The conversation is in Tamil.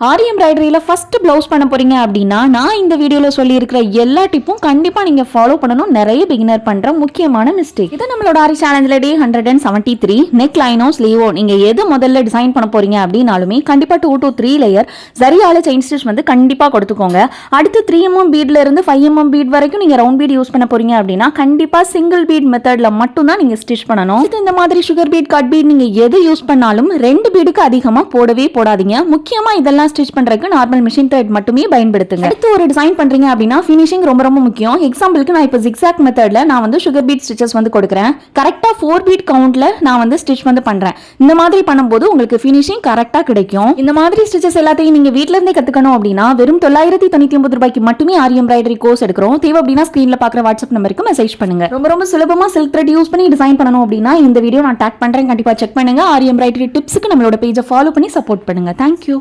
ஆரி எம்ப்ராய்டரியில் ஃபஸ்ட்டு ப்ளவுஸ் பண்ண போறீங்க அப்படின்னா நான் இந்த வீடியோவில் சொல்லியிருக்கிற எல்லா டிப்பும் கண்டிப்பாக நீங்கள் ஃபாலோ பண்ணணும். நிறைய பிகினர் பண்ணுற முக்கியமான மிஸ்டேக் இது நம்மளோட ஆரி சேலஞ்சில் day hundred and seventy three neck லைனோ ஸ்லீவோ நீங்கள் எது முதல்ல டிசைன் பண்ண போகிறீங்க அப்படின்னாலுமே கண்டிப்பாக டூ டூ த்ரீ லேயர் சரியால செயின் ஸ்டிச் வந்து கண்டிப்பாக கொடுத்துக்கோங்க. அடுத்து த்ரீ எம்எம் பீட்லேருந்து ஃபைவ் எம்எம் பீட் வரைக்கும் நீங்கள் ரவுண்ட் பீட் யூஸ் பண்ண போறீங்க அப்படின்னா கண்டிப்பாக சிங்கிள் பீட் மெத்தடில் மட்டும்தான் நீங்கள் ஸ்டிச் பண்ணணும். இது இந்த மாதிரி சுகர் பீட் கட் பீட் நீங்கள் எது யூஸ் பண்ணாலும் ரெண்டு பீடுக்கு அதிகமாக போடவே போடாதீங்க. முக்கியமாக இதெல்லாம் ஸ்டிச் பண்ணுறதுக்கு நார்மல் மிஷின் த்ரெட் மட்டுமே பயன்படுத்துங்க. அடுத்து ஒரு டிசைன் பண்ணுறீங்க அப்படின்னா ஃபினிஷிங் ரொம்ப ரொம்ப முக்கியம். எக்ஸாம்பிளுக்கு நான் இப்போ ஜிக்ஸாக் மெத்தடில் நான் வந்து சுகர் பீட் ஸ்டிச்சஸ் வந்து கொடுக்குறேன். கரெக்டாக ஃபோர் பீட் கவுண்டில் நான் வந்து ஸ்டிச் வந்து பண்ணுறேன் இந்த மாதிரி பண்ணும்போது உங்களுக்கு ஃபினிஷிங் கரெக்டாக கிடைக்கும். இந்த மாதிரி ஸ்டிச்சஸ் எல்லாத்தையும் நீங்கள் வீட்டிலேருந்தே கற்றுக்கணும் அப்படின்னா வெறும் தொள்ளாயிரத்தி தொண்ணூற்றி ஒன்பது ரூபாய்க்கு மட்டுமே ஆரி எம்ப்ராய்டரி கோர்ஸ் எடுக்கிறோம். தேவை அப்படின்னா ஸ்க்ரீனில் பார்க்குற வாட்ஸ்அப் நம்பருக்கு மெசேஜ் பண்ணுங்க. ரொம்ப ரொம்ப சுலபமாக சில்க் த்ரெட் யூஸ் பண்ணி டிசைன் பண்ணணும் அப்படின்னா இந்த வீடியோ நான் டேக் பண்ணுறேன் கண்டிப்பாக செக் பண்ணுங்க. ஆரி எம்ப்ராய்டரி டிப்ஸுக்கு நம்மளோட பேஜை ஃபாலோ பண்ணி சப்போர்ட் பண்ணுங்க. தேங்க்யூ